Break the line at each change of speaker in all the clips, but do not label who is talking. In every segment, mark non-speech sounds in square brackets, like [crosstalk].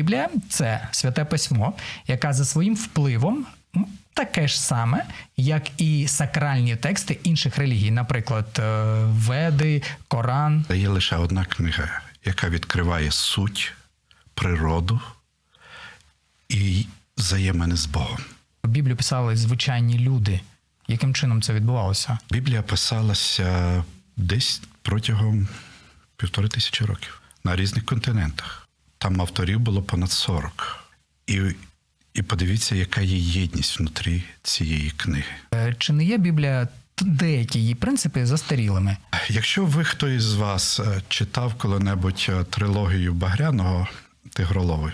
Біблія це святе письмо, яка за своїм впливом таке ж саме, як і сакральні тексти інших релігій, наприклад, е, Веди, Коран.
Є лише одна книга, яка відкриває суть, природу і взаємини з Богом.
Біблію писали звичайні люди. Яким чином це відбувалося?
Біблія писалася десь протягом півтори тисячі років на різних континентах. Там авторів було понад 40. І, і подивіться, яка є єдність внутрі цієї книги.
Е, Чи не є Біблія деякі її принципи застарілими?
Якщо ви хто із вас е, читав коли-небудь е, трилогію Багряного Тигролови,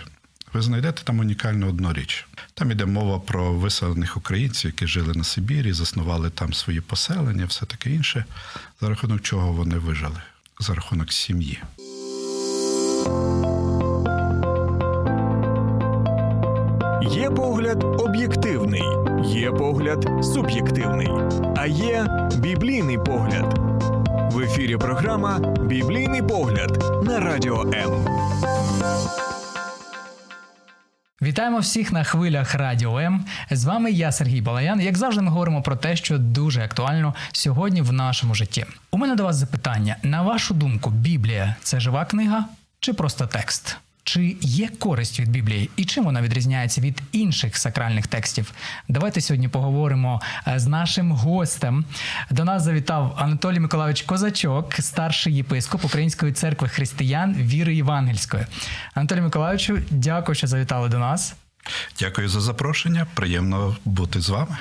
ви знайдете там унікальну одну річ. Там іде мова про виселених українців, які жили на Сибірі, заснували там свої поселення, все таке інше. За рахунок чого вони вижили? За рахунок сім'ї.
Є погляд об'єктивний, є погляд суб'єктивний, а є біблійний погляд. В ефірі програма Біблійний погляд на радіо М.
Вітаємо всіх на хвилях Радіо М. З вами я, Сергій Балаян. Як завжди, ми говоримо про те, що дуже актуально сьогодні в нашому житті. У мене до вас запитання: на вашу думку, Біблія це жива книга чи просто текст? Чи є користь від Біблії і чим вона відрізняється від інших сакральних текстів? Давайте сьогодні поговоримо е, з нашим гостем. До нас завітав Анатолій Миколайович Козачок, старший єпископ Української церкви християн віри Євангельської. Анатолій Миколайовичу, дякую, що завітали до нас.
Дякую за запрошення. Приємно бути з вами.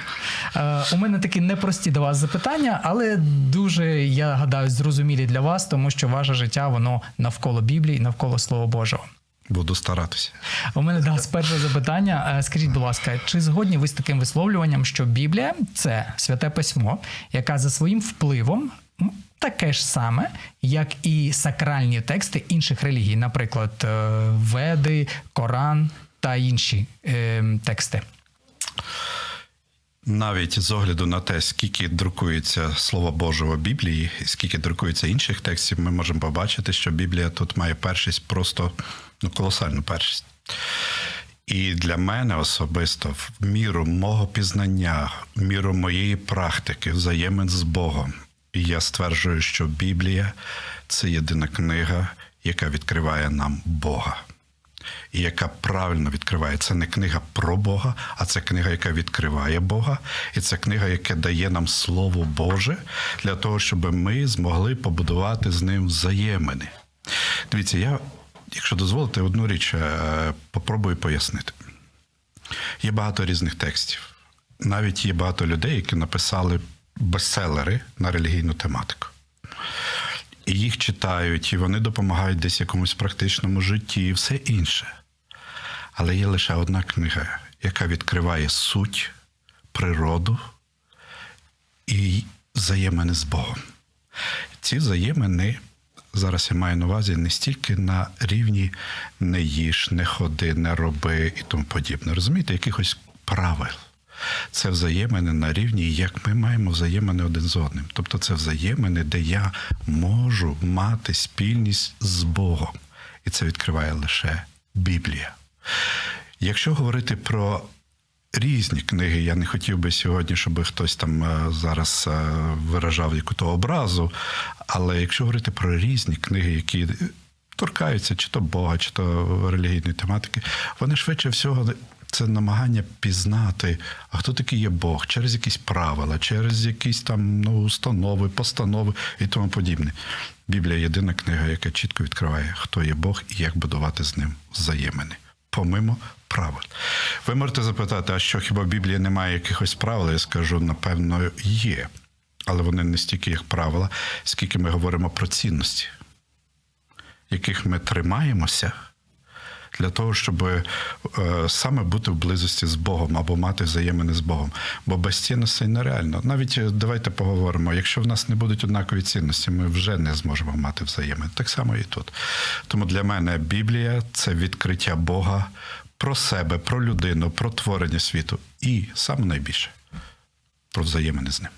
Е, у мене такі непрості до вас запитання, але дуже, я гадаю, зрозумілі для вас, тому що ваше життя воно навколо Біблії, навколо Слова Божого.
Буду старатися.
У мене да, перше запитання. Е, Скажіть, будь ласка, чи згодні ви з таким висловлюванням, що Біблія це святе письмо, яка за своїм впливом таке ж саме, як і сакральні тексти інших релігій, наприклад, е, Веди, Коран та інші е, тексти?
Навіть з огляду на те, скільки друкується Слово Боже в Біблії, і скільки друкується інших текстів, ми можемо побачити, що Біблія тут має першість просто ну, колосальну першість. І для мене особисто, в міру мого пізнання, в міру моєї практики, взаємин з Богом, і я стверджую, що Біблія це єдина книга, яка відкриває нам Бога і яка правильно відкриває. Це не книга про Бога, а це книга, яка відкриває Бога, і це книга, яка дає нам Слово Боже для того, щоб ми змогли побудувати з ним взаємини. Дивіться, я, якщо дозволите, одну річ е, попробую пояснити. Є багато різних текстів. Навіть є багато людей, які написали бестселери на релігійну тематику. І їх читають, і вони допомагають десь якомусь практичному житті і все інше. Але є лише одна книга, яка відкриває суть, природу і взаємини з Богом. Ці взаємини зараз я маю на увазі не стільки на рівні не їж, не ходи, не роби і тому подібне. Розумієте, якихось правил. Це взаємини на рівні, як ми маємо взаємини один з одним. Тобто це взаємини, де я можу мати спільність з Богом. І це відкриває лише Біблія. Якщо говорити про різні книги, я не хотів би сьогодні, щоб хтось там е, зараз е, виражав яку-то образу. Але якщо говорити про різні книги, які торкаються чи то Бога, чи то релігійної тематики, вони швидше всього це намагання пізнати, а хто такий є Бог, через якісь правила, через якісь там ну, установи, постанови і тому подібне. Біблія єдина книга, яка чітко відкриває, хто є Бог і як будувати з ним взаємини, помимо правил. Ви можете запитати, а що хіба в Біблії немає якихось правил? Я скажу, напевно, є. Але вони не стільки як правила, скільки ми говоримо про цінності, яких ми тримаємося для того, щоб е, саме бути в близості з Богом або мати взаємини з Богом. Бо без цінностей нереально. Навіть е, давайте поговоримо: якщо в нас не будуть однакові цінності, ми вже не зможемо мати взаємини. Так само і тут. Тому для мене Біблія це відкриття Бога про себе, про людину, про творення світу і саме найбільше про взаємини з ним.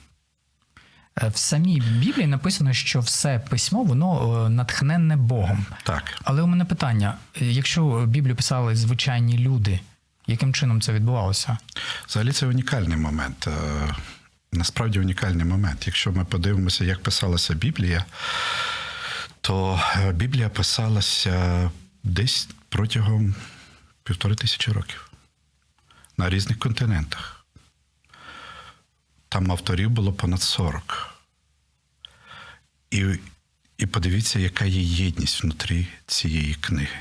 Е, В самій Біблії написано, що все письмо воно е, натхненне Богом.
Так.
Але у мене питання: якщо Біблію писали звичайні люди, яким чином це відбувалося?
Взагалі це унікальний момент. Е, Насправді унікальний момент. Якщо ми подивимося, як писалася Біблія, то Біблія писалася десь протягом півтори тисячі років на різних континентах. Там авторів було понад 40. І, і подивіться, яка є єдність внутрі цієї книги.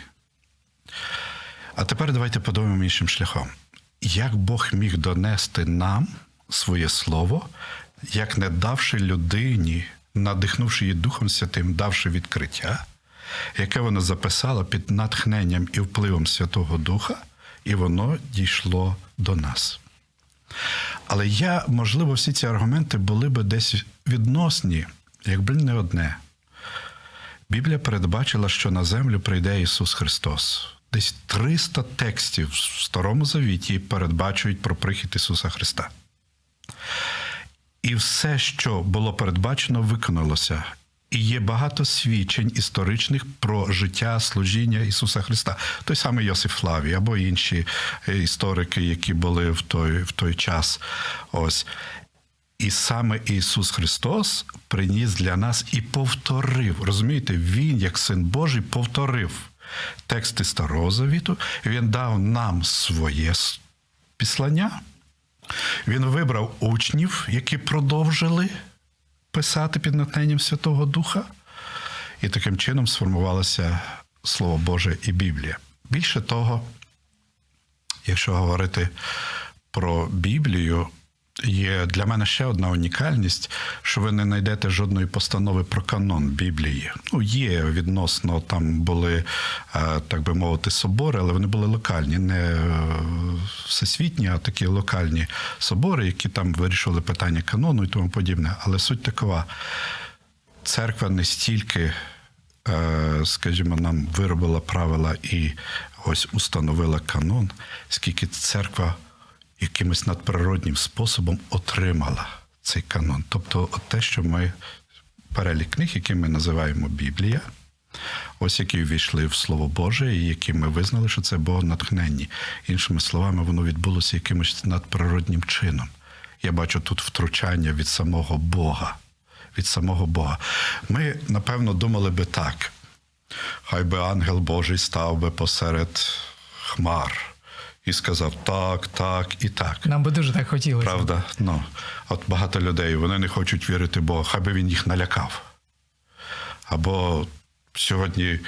А тепер давайте подумаємо іншим шляхом. Як Бог міг донести нам своє слово, як не давши людині, надихнувши її Духом Святим, давши відкриття, яке вона записала під натхненням і впливом Святого Духа, і воно дійшло до нас. Але я, можливо, всі ці аргументи були би десь відносні, якби не одне. Біблія передбачила, що на землю прийде Ісус Христос. Десь 300 текстів в Старому Завіті передбачують про прихід Ісуса Христа. І все, що було передбачено, виконалося. І є багато свідчень історичних про життя служіння Ісуса Христа. Той самий Йосиф Флавій або інші е, історики, які були в той, в той час. Ось. І саме Ісус Христос приніс для нас і повторив. Розумієте, Він, як Син Божий, повторив тексти Старого Завіту. Він дав нам своє післання. Він вибрав учнів, які продовжили писати під натхненням Святого Духа. І таким чином сформувалося Слово Боже і Біблія. Більше того, якщо говорити про Біблію, є для мене ще одна унікальність, що ви не знайдете жодної постанови про канон Біблії. Ну, є відносно, там були, е, так би мовити, собори, але вони були локальні, не е, всесвітні, а такі локальні собори, які там вирішували питання канону і тому подібне. Але суть такова: церква не стільки е, скажімо, нам виробила правила і ось установила канон, скільки церква якимось надприроднім способом отримала цей канон. Тобто, от те, що ми перелік книг, які ми називаємо Біблія, ось які ввійшли в Слово Боже, і які ми визнали, що це богонатхненні. Іншими словами, воно відбулося якимось надприроднім чином. Я бачу тут втручання від самого Бога. Від самого Бога. Ми, напевно, думали би так. Хай би ангел Божий став би посеред хмар і сказав так, так і так.
Нам би дуже так хотілося.
Правда? Ну, от багато людей вони не хочуть вірити Богу, хай би він їх налякав. Або сьогодні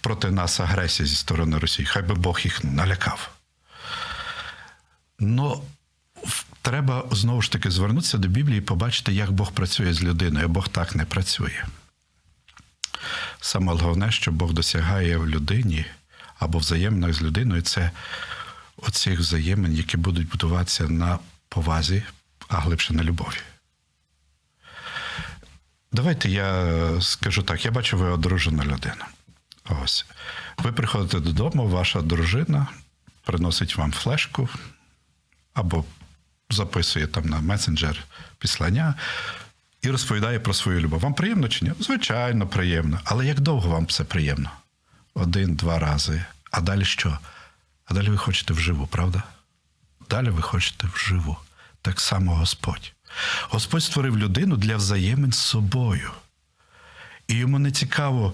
проти нас агресія зі сторони Росії, хай би Бог їх налякав. Ну, треба знову ж таки звернутися до Біблії і побачити, як Бог працює з людиною, а Бог так не працює. Саме головне, що Бог досягає в людині або взаєминах з людиною, це оцих взаємин, які будуть будуватися на повазі, а глибше на любові. Давайте я скажу так: я бачу, ви одружена людина. Ось. Ви приходите додому, ваша дружина приносить вам флешку або записує там на месенджер післання і розповідає про свою любов. Вам приємно чи ні? Звичайно, приємно. Але як довго вам це приємно? Один-два рази. А далі що? А далі ви хочете вживу, правда? Далі ви хочете вживу. Так само Господь. Господь створив людину для взаємин з собою. І йому не цікаво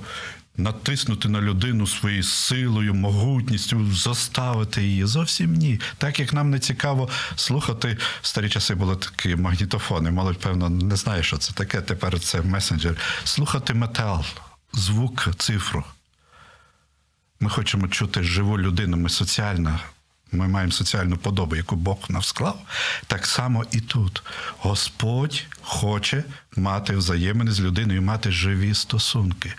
натиснути на людину своєю силою, могутністю, заставити її. Зовсім ні. Так як нам не цікаво слухати, в старі часи були такі магнітофони. Молодь, певно, не знає, що це таке. Тепер це месенджер. Слухати метал, звук, цифру. Ми хочемо чути живу людину, ми соціальна. Ми маємо соціальну подобу, яку Бог нам склав. Так само і тут. Господь хоче мати взаємини з людиною, мати живі стосунки.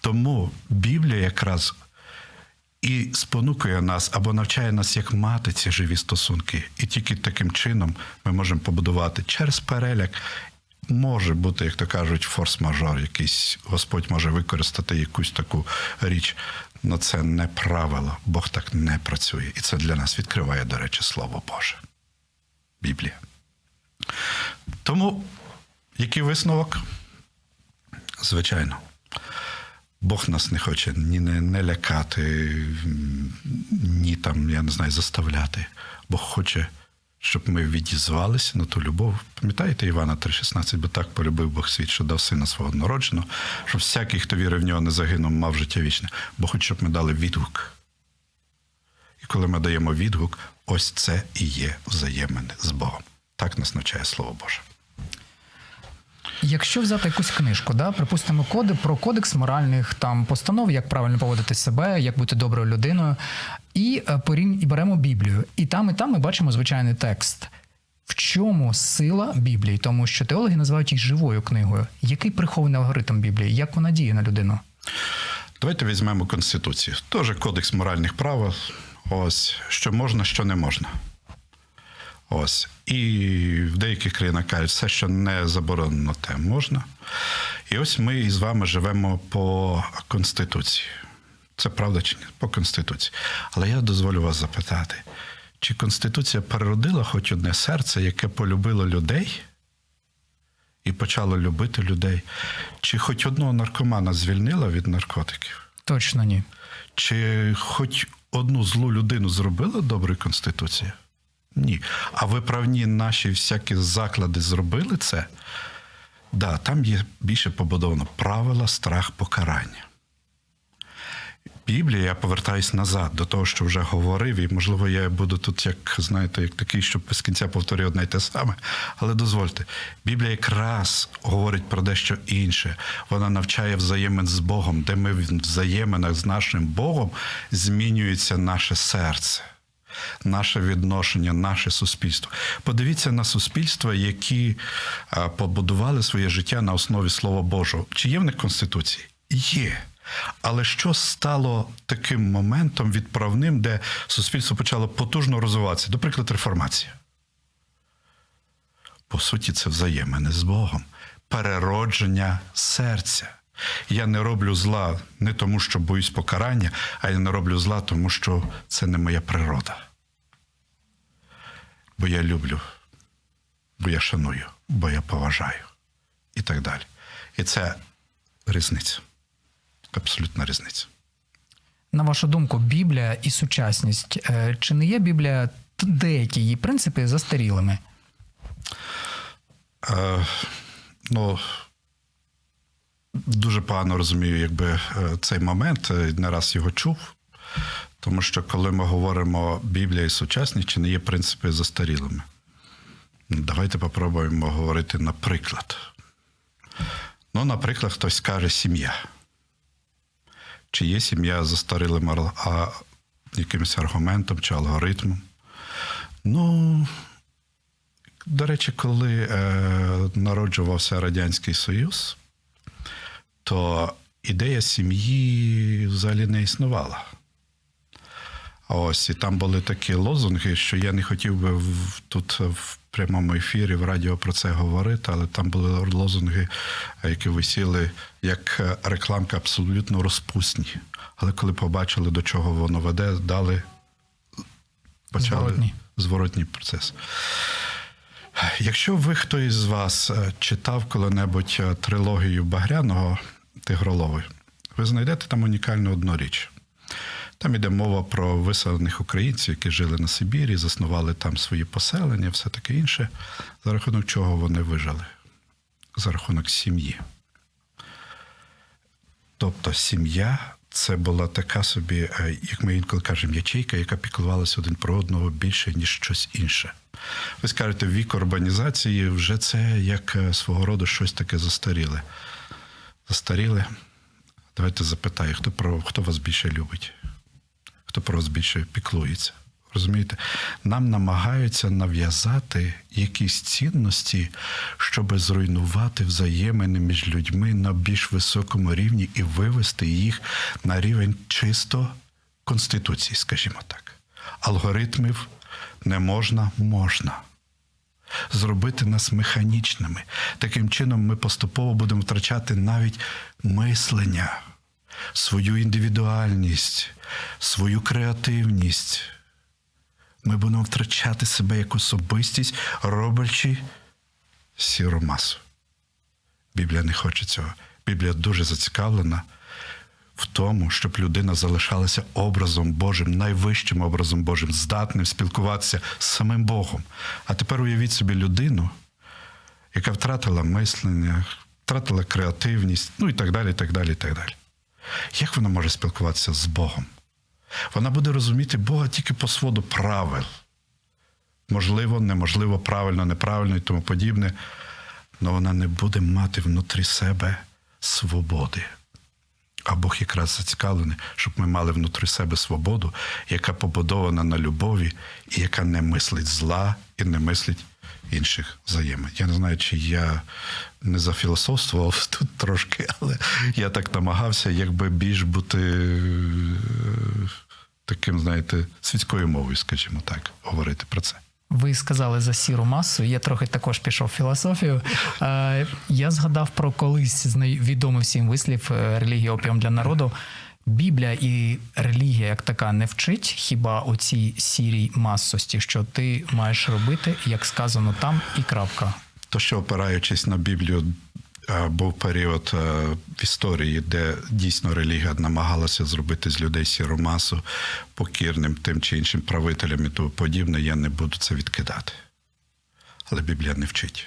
Тому Біблія якраз і спонукує нас або навчає нас, як мати ці живі стосунки. І тільки таким чином ми можемо побудувати через переляк. Може бути, як то кажуть, форс-мажор, якийсь Господь може використати якусь таку річ. Але це не правило. Бог так не працює. І це для нас відкриває, до речі, Слово Боже. Біблія. Тому Який висновок? Звичайно. Бог нас не хоче ні не, не лякати, ні там, я не знаю, заставляти. Бог хоче, щоб ми відізвалися на ту любов. Пам'ятаєте Івана 3,16, бо так полюбив Бог світ, що дав сина свого народженого, щоб всякий, хто вірив в нього, не загинув, мав життя вічне. бо хоч щоб ми дали відгук. І коли ми даємо відгук, ось це і є взаємини з Богом. Так нас навчає Слово Боже.
Якщо взяти якусь книжку, да, припустимо, коди про кодекс моральних там постанов, як правильно поводити себе, як бути доброю людиною, і е, порівнь- і беремо Біблію. І там, і там ми бачимо звичайний текст. В чому сила Біблії? Тому що теологи називають їх живою книгою. Який прихований алгоритм Біблії? Як вона діє на людину?
Давайте візьмемо Конституцію. Теж кодекс моральних правил. Ось що можна, що не можна. Ось. І в деяких країнах кажуть, все, що не заборонено, те можна. І ось ми із вами живемо по Конституції. Це правда чи ні? По Конституції. Але я дозволю вас запитати, чи Конституція переродила хоч одне серце, яке полюбило людей і почало любити людей? Чи хоч одного наркомана звільнила від наркотиків?
Точно ні.
Чи хоч одну злу людину зробила добра Конституція? Ні. А виправні наші всякі заклади зробили це? Да, там є більше побудовано правила, страх, покарання. Біблія, я повертаюсь назад до того, що вже говорив, і можливо, я буду тут, як знаєте, як такий, що без кінця повторюю одне й те саме. Але дозвольте, Біблія якраз говорить про дещо інше. Вона навчає взаємин з Богом, де ми в взаєминах з нашим Богом змінюється наше серце. Наше відношення, наше суспільство. Подивіться на суспільства, які побудували своє життя на основі Слова Божого. Чи є в них конституції? Є. Але що стало таким моментом відправним, де суспільство почало потужно розвиватися? До прикладу, реформація. По суті, це взаємини з Богом, переродження серця. Я не роблю зла не тому, що боюсь покарання, а я не роблю зла, тому що це не моя природа. Бо я люблю, бо я шаную, бо я поважаю і так далі. І це різниця. Абсолютна різниця.
На вашу думку, Біблія і сучасність. е, Чи не є Біблія деякі її принципи застарілими?
Е, ну, дуже погано розумію, якби е, цей момент, е, не раз його чув. Тому що коли ми говоримо Біблія і сучасність, чи не є принципи застарілими? Ну, Давайте попробуємо говорити наприклад. Ну, наприклад, хтось скаже сім'я. Чи є сім'я застарілим ар- а, якимось аргументом чи алгоритмом? Ну, до речі, коли е, народжувався Радянський Союз, то ідея сім'ї взагалі не існувала. Ось і там були такі лозунги, що я не хотів би в, тут в прямому ефірі в радіо про це говорити, але там були лозунги, е, які висіли як е, рекламка абсолютно розпусні. Але коли побачили, до чого воно веде, дали почали
Зворотній.
зворотній процес. Якщо ви хто із вас е, читав коли-небудь е, трилогію Багряного Тигролови, ви знайдете там унікальну одну річ. Там йде мова про виселених українців, які жили на Сибірі, заснували там свої поселення, все таке інше, за рахунок чого вони вижили? За рахунок сім'ї. Тобто сім'я це була така собі, е, як ми інколи кажемо, ячейка, яка піклувалася один про одного більше, ніж щось інше. Ви скажете, вік урбанізації вже це як е, свого роду щось таке застаріле. Застаріле. Давайте запитаю, хто хто вас більше любить? Хто про вас більше піклується? Розумієте? Нам намагаються нав'язати якісь цінності, щоб зруйнувати взаємини між людьми на більш високому рівні і вивести їх на рівень чисто конституції, скажімо так. Алгоритмів не можна, можна. Зробити нас механічними. Таким чином, ми поступово будемо втрачати навіть мислення, свою індивідуальність, свою креативність. Ми будемо втрачати себе як особистість, роблячи сіру масу. Біблія не хоче цього. Біблія дуже зацікавлена в тому, щоб людина залишалася образом Божим, найвищим образом Божим, здатним спілкуватися з самим Богом. А тепер уявіть собі людину, яка втратила мислення, втратила креативність, ну і так далі, і так далі, і так далі. Як вона може спілкуватися з Богом? Вона буде розуміти Бога тільки по своду правил. Можливо, неможливо, правильно, неправильно і тому подібне, але вона не буде мати внутрі себе свободи. А Бог якраз зацікавлений, щоб ми мали внутрі себе свободу, яка побудована на любові, і яка не мислить зла і не мислить інших взаємин. Я не знаю, чи я не зафілософствував [laughs] тут трошки, але я так намагався, якби більш бути е, таким, знаєте, світською мовою, скажімо так, говорити про це.
Ви сказали за сіру масу. Я трохи також пішов в філософію. Я згадав про колись відомий всім вислів е, релігія опіум для народу. Біблія і релігія як така не вчить хіба у цій сірій масості, що ти маєш робити, як сказано там, і крапка.
То, що опираючись на Біблію, е, був період е, в історії, де дійсно релігія намагалася зробити з людей сіру масу покірним тим чи іншим правителям і тому подібне, я не буду це відкидати. Але Біблія не вчить.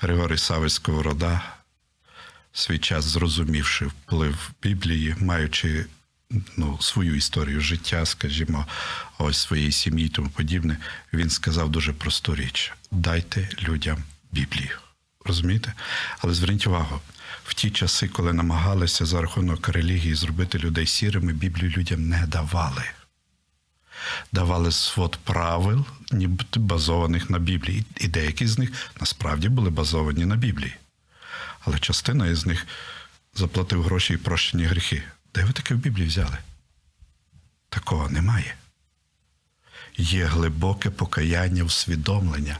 Григорій Савич Сковорода, в свій час зрозумівши вплив Біблії, маючи ну, свою історію життя, скажімо, ось своєї сім'ї і тому подібне, він сказав дуже просту річ: дайте людям Біблію. Розумієте? Але зверніть увагу, в ті часи, коли намагалися за рахунок релігії зробити людей сірими, Біблію людям не давали. Давали свод правил, нібито базованих на Біблії. І деякі з них насправді були базовані на Біблії. Але частина із них заплатив гроші і прощені гріхи. Де ви таке в Біблії взяли? Такого немає. Є глибоке покаяння, усвідомлення.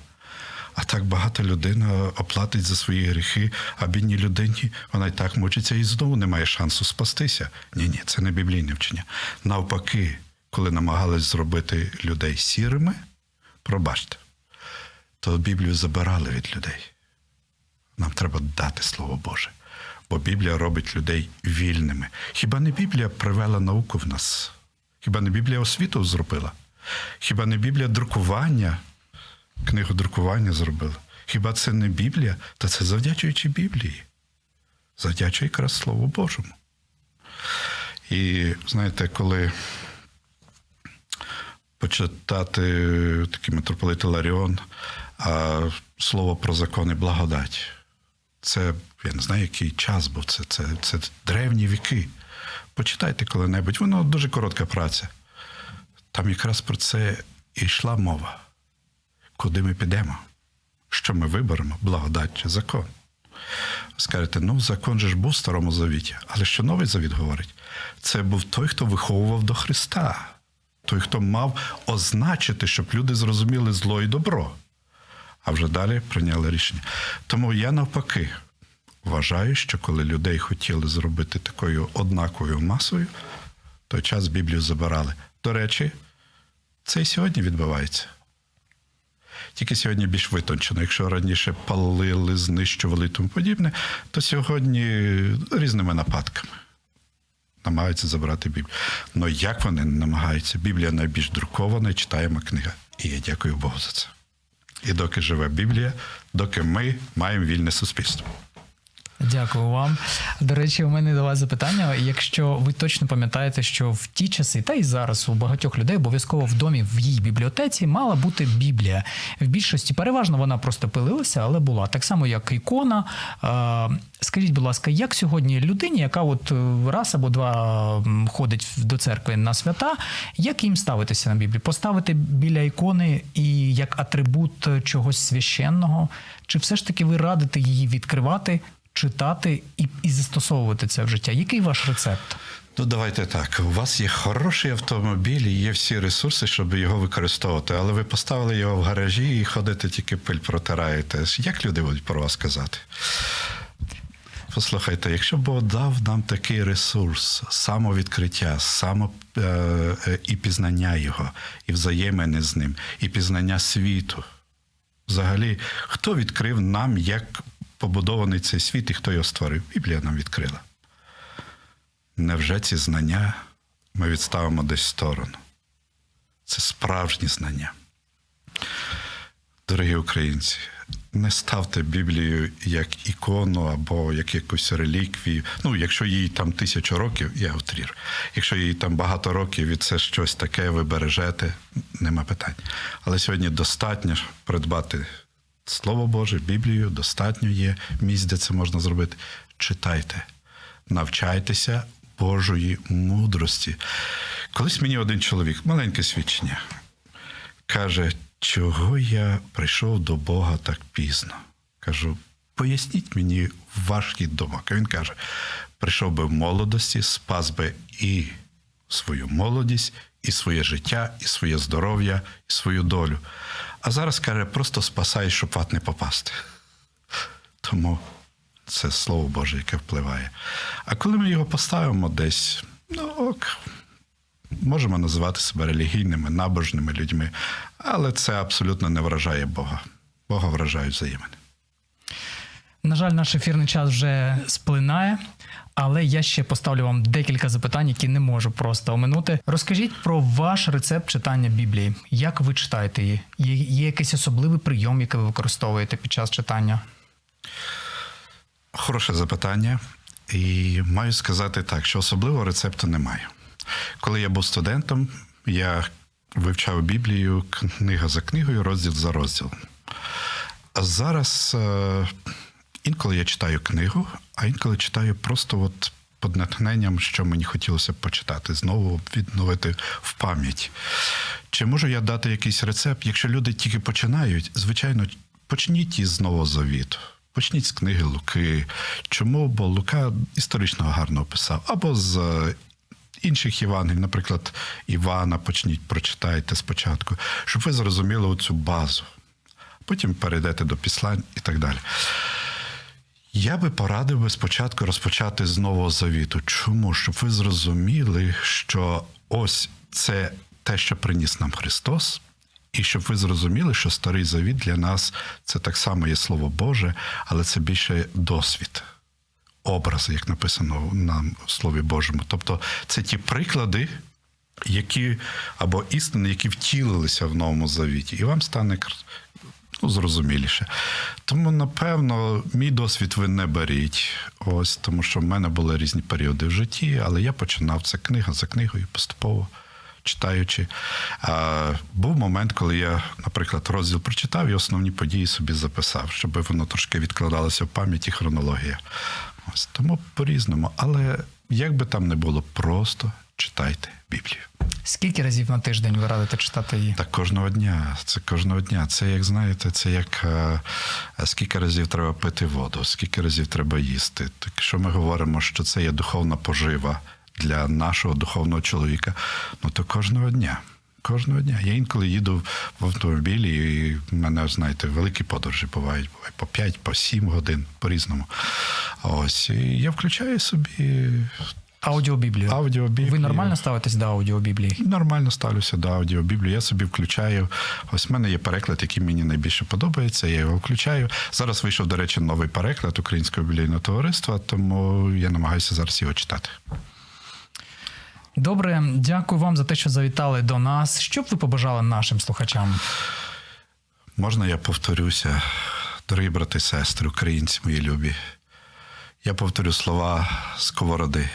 А так багато людина оплатить за свої гріхи, а бідній людині вона й так мучиться і знову не має шансу спастися. Ні, ні, це не біблійне вчення. Навпаки, коли намагались зробити людей сірими, пробачте, то Біблію забирали від людей. Нам треба дати Слово Боже. Бо Біблія робить людей вільними. Хіба не Біблія привела науку в нас? Хіба не Біблія освіту зробила? Хіба не Біблія друкування, книгу друкування зробила? Хіба це не Біблія? Та це завдячуючи Біблії. Завдячує якраз Слову Божому. І знаєте, коли почитати такий митрополит Ларіон, а слово про закон і благодать. Це я не знаю, який час був. Це, це, це древні віки. Почитайте коли-небудь. Воно дуже коротка праця. Там якраз про це і йшла мова. Куди ми підемо? Що ми виберемо? Благодать чи закон? Скажете, ну закон же ж був в старому завіті, але що новий завіт говорить? Це був той, хто виховував до Христа, той, хто мав означити, щоб люди зрозуміли зло і добро, а вже далі прийняли рішення. Тому я навпаки вважаю, що коли людей хотіли зробити такою однаковою масою, той час Біблію забирали. До речі, це і сьогодні відбувається. Тільки сьогодні більш витончено. Якщо раніше палили, знищували і тому подібне, то сьогодні різними нападками намагаються забрати Біблію. Ну як вони намагаються? Біблія найбільш друкована і читаємо книга. І я дякую Богу за це. І доки живе Біблія, доки ми маємо вільне суспільство.
Дякую вам. До речі, у мене до вас запитання. Якщо ви точно пам'ятаєте, що в ті часи, та й зараз у багатьох людей обов'язково в домі в її бібліотеці мала бути Біблія. В більшості переважно вона просто пилилася, але була так само, як ікона. Скажіть, будь ласка, як сьогодні людині, яка от е, раз або два ходить до церкви на свята, як їм ставитися на Біблію? Поставити біля ікони і як атрибут е, чогось священного? Чи все ж таки ви радите її відкривати? Читати і, і застосовувати це в життя. Який ваш рецепт?
Ну, давайте так. У вас є хороший автомобіль, і є всі ресурси, щоб його використовувати, але ви поставили його в гаражі і ходите тільки пиль протираєте. Як люди будуть про вас казати? Послухайте, якщо Бог дав нам такий ресурс, самовідкриття, само е, е, і пізнання його, і взаємини з ним, і пізнання світу. Взагалі, хто відкрив нам, як побудований цей світ і хто його створив? Біблія нам відкрила. Невже ці знання ми відставимо десь в сторону? Це справжні знання. Дорогі українці, не ставте Біблію як ікону або як якусь реліквію. Ну, якщо їй там тисячу років, я утрір. Якщо їй там багато років і це щось таке, ви бережете, нема питань. Але сьогодні достатньо придбати Слово Боже, Біблію, достатньо є місць, де це можна зробити. Читайте, навчайтеся Божої мудрості. Колись мені один чоловік, маленьке свідчення, каже, чого я прийшов до Бога так пізно. Кажу, поясніть мені ваш хід думок. Він каже: прийшов би в молодості, спас би і свою молодість, і своє життя, і своє здоров'я, і свою долю. А зараз каже, просто спасай, щоб в ад не попасти. Тому це слово Боже, яке впливає. А коли ми його поставимо десь, ну ок, можемо називати себе релігійними, набожними людьми, але це абсолютно не вражає Бога. Бога вражають взаємини.
На жаль, наш ефірний час вже сплинає, але я ще поставлю вам декілька запитань, які не можу просто оминути. Розкажіть про ваш рецепт читання Біблії. Як ви читаєте її? Є, є якийсь особливий прийом, який ви використовуєте під час читання?
Хороше запитання. І маю сказати так, що особливого рецепту немає. Коли я був студентом, я вивчав Біблію книга за книгою, розділ за розділом. А зараз е, інколи я читаю книгу, а інколи читаю просто от під натхненням, що мені хотілося б почитати, знову відновити в пам'ять. Чи можу я дати якийсь рецепт? Якщо люди тільки починають, звичайно, почніть із Нового Завіту. Почніть з книги Луки. Чому? Бо Лука історично гарно описав. Або з е, інших Євангелій, наприклад, Івана, почніть, прочитайте спочатку, щоб ви зрозуміли оцю базу. Потім перейдете до післань і так далі. Я би порадив би спочатку розпочати з Нового Завіту. Чому? Щоб ви зрозуміли, що ось це те, що приніс нам Христос, і щоб ви зрозуміли, що старий завіт для нас це так само є Слово Боже, але це більше досвід, образи, як написано нам в Слові Божому. Тобто це ті приклади, які або істини, які втілилися в новому завіті, і вам стане ну, зрозуміліше. Тому, напевно, мій досвід ви не беріть. Ось тому, що в мене були різні періоди в житті, але я починав це книга за книгою поступово. Читаючи, а, був момент, коли я, наприклад, розділ прочитав і основні події собі записав, щоб воно трошки відкладалося в пам'яті хронологія. Ось тому по-різному. Але як би там не було, просто читайте Біблію.
Скільки разів на тиждень ви радите читати її?
Так кожного дня. Це кожного дня. Це як знаєте, це як е, скільки разів треба пити воду, скільки разів треба їсти. Так якщо ми говоримо, що це є духовна пожива для нашого духовного чоловіка, ну то кожного дня. Кожного дня. Я інколи їду в автомобілі, і в мене, знаєте, великі подорожі бувають, по 5, по 7 годин по-різному. Ось. І я включаю собі
Аудіобіблію.
Аудіобіблію.
Ви нормально ставитесь до аудіобіблії?
Нормально ставлюся до аудіобіблії. Я собі включаю. Ось в мене є переклад, який мені найбільше подобається. Я його включаю. Зараз вийшов, до речі, новий переклад Українського біблійного товариства, тому я намагаюся зараз його читати.
Добре, дякую вам за те, що завітали до нас. Що б ви побажали нашим слухачам?
Можна я повторюся, дорогі брати і сестри, українці мої любі. Я повторю слова сковороди.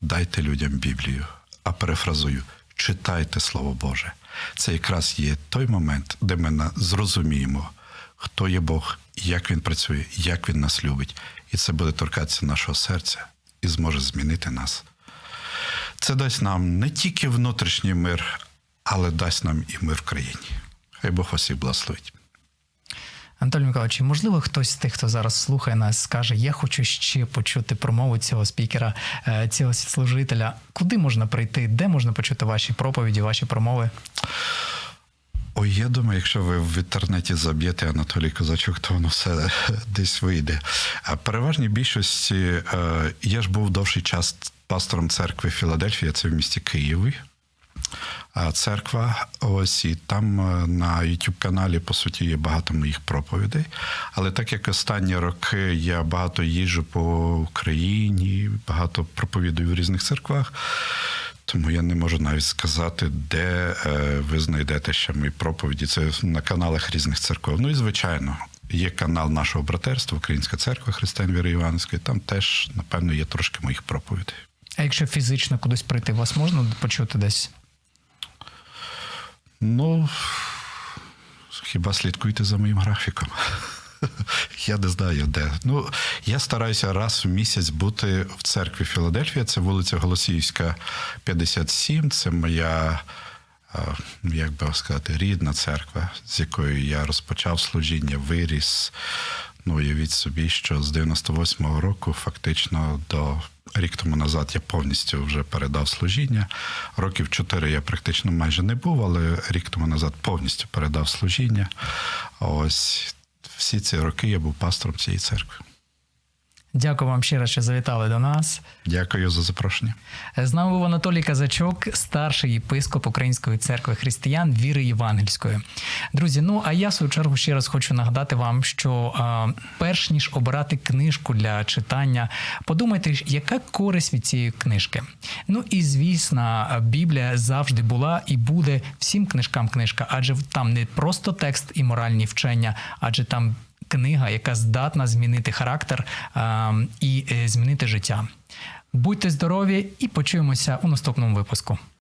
Дайте людям Біблію, а перефразую, читайте Слово Боже. Це якраз є той момент, де ми зрозуміємо, хто є Бог, як він працює, як він нас любить. І це буде торкатися нашого серця і зможе змінити нас. Це дасть нам не тільки внутрішній мир, але дасть нам і мир в країні. Хай Бог вас всіх благословить.
Анатолій Миколаївич, можливо, хтось з тих, хто зараз слухає нас, скаже: Я хочу ще почути промову цього спікера, е, цього служителя. Куди можна прийти? Де можна почути ваші проповіді, ваші промови?
Ой, я думаю, якщо ви в інтернеті заб'єте Анатолій Козачук, то воно все [laughs] десь вийде. А переважній більшості е, я ж був довший час пастором церкви Філадельфія, це в місті Києві. Церква. Ось і там е, на youtube каналі по суті є багато моїх проповідей. Але так як останні роки я багато їжджу по Україні, багато проповідую в різних церквах. Тому я не можу навіть сказати, де е, ви знайдете ще мої проповіді. Це на каналах різних церков. Ну і звичайно, є канал нашого братерства, Українська церква Християн Віри Іванської. Там теж, напевно, є трошки моїх проповідей.
А якщо фізично кудись прийти, вас можна почути десь?
Ну, хіба слідкуйте за моїм графіком? Я не знаю де. Ну, я стараюся раз в місяць бути в церкві Філадельфія. Це вулиця Голосіївська, 57. Це моя, е, як би сказати, рідна церква, з якою я розпочав служіння, виріс. Ну, уявіть собі, що з 98-го року, фактично до рік тому назад, я повністю вже передав служіння. Років чотири я практично майже не був, але рік тому назад повністю передав служіння. Ось всі ці роки я був пастором цієї церкви.
Дякую вам ще раз, що завітали до нас.
Дякую за запрошення.
З нами був Анатолій Казачок, старший єпископ Української церкви християн віри Євангельської. Друзі, ну а я в свою чергу ще раз хочу нагадати вам, що а, перш ніж обирати книжку для читання, подумайте, яка користь від цієї книжки. Ну і звісно, Біблія завжди була і буде всім книжкам книжка, адже там не просто текст і моральні вчення, адже там книга, яка здатна змінити характер а, і е, змінити життя. Будьте здорові і почуємося у наступному випуску.